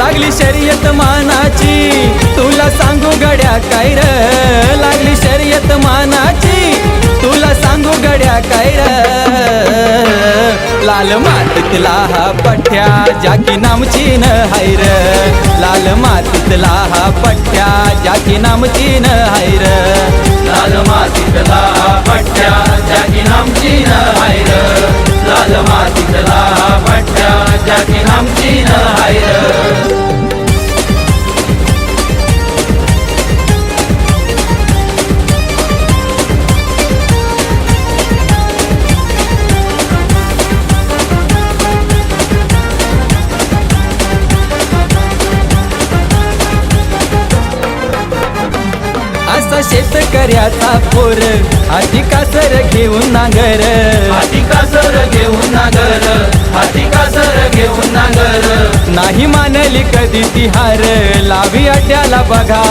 लागली शर्यत मानाची. तुला सांगू गड्या काय र? लागली शर्यत मानाची. तुला सांगू गड्या काय र? लाल मातीतला हा पठ्या जाकी नामची न हायर लाल मातीतला हा पठ्या जाकी नामची न हायर लाल मातीतला पट्ट्या पठ्या शेतकऱ्याचा पोर. आधी कासर घेऊन नांगर. हाती कासर घेऊन नागर. हाती कासर घेऊन नागर. नाही मानली कधी ती हार. लावी अड्याला बघा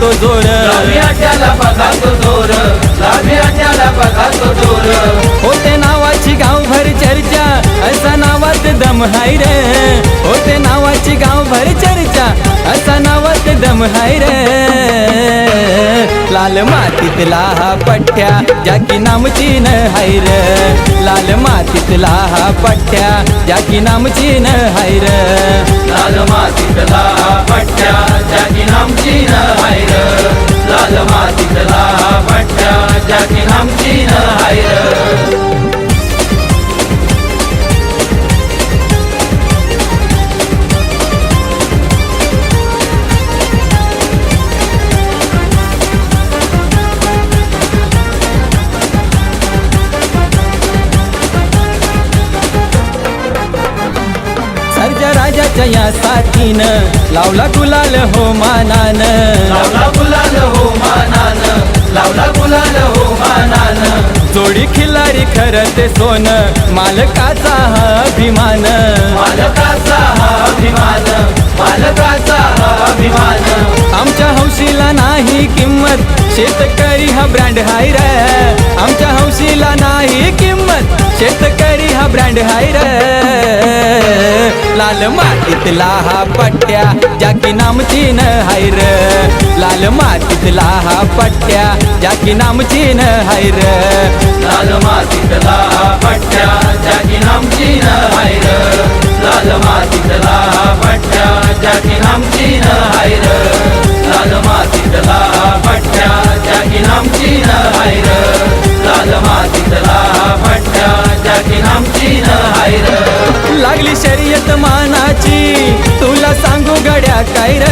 तो जोर. लावी अड्याला बघा तो जोर. लावी अड्याला बघा तो जोर. होते नावाची गावभर चर्चा. असा नावात दम हाय रे. होते नावाची गावभर चर्चा. असा नावात दम हाय रे. लाल मातीतला हा पठ्या जाकी नामची न हायर लाल मातीतला हा पठ्या जाकी नामची न हायर लाल मातीतला हा पट्ट्या जागी नामची न हायर लाल मातीतला हा पट्ट्या जागी नामची न हायर सर्जा राजाच्या या साथीनं लावला गुलाल हो मानान लावला गुलाल हो मानान लावला गुलाल हो मानान जोडी खिलारी खरं ते सोन मालकाचा हा अभिमान. मालकाचा हा अभिमान. मालकाचा हा अभिमान. आमच्या हौशीला नाही किंमत शेतकरी हा ब्रँड हाय रे. आमच्या हौशीला नाही किंमत शेतकरी हा ब्रँड हाय रे. लाल मातीतला हा पट्ट्या जाकी नामची न हायर लाल मातीतला हा पट्ट्या जाकी नामची न हायर लाल मातीतला पट्ट्या जागी नामची न हायर लाल मातीतला पट्ट्या जागी नामची न लागली शर्यत मानाची. तुला सांगू गड्या काय र?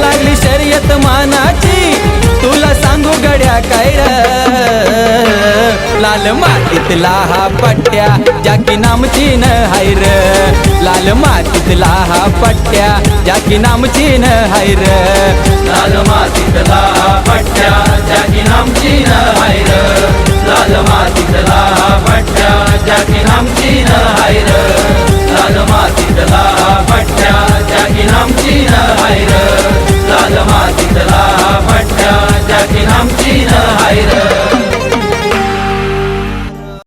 लागली शर्यत मानाची. तुला सांगू गड्या काय र? लाल मातीतला हा पट्ट्या जाकी नामची न हाय र. लाल मातीतला हा पट्ट्या जाकी नामची न हाय र. लाल मातीतला पट्ट्या जाकी नामची न हायर लाल मातीतला पट्ट्या हायर लाल मातीतला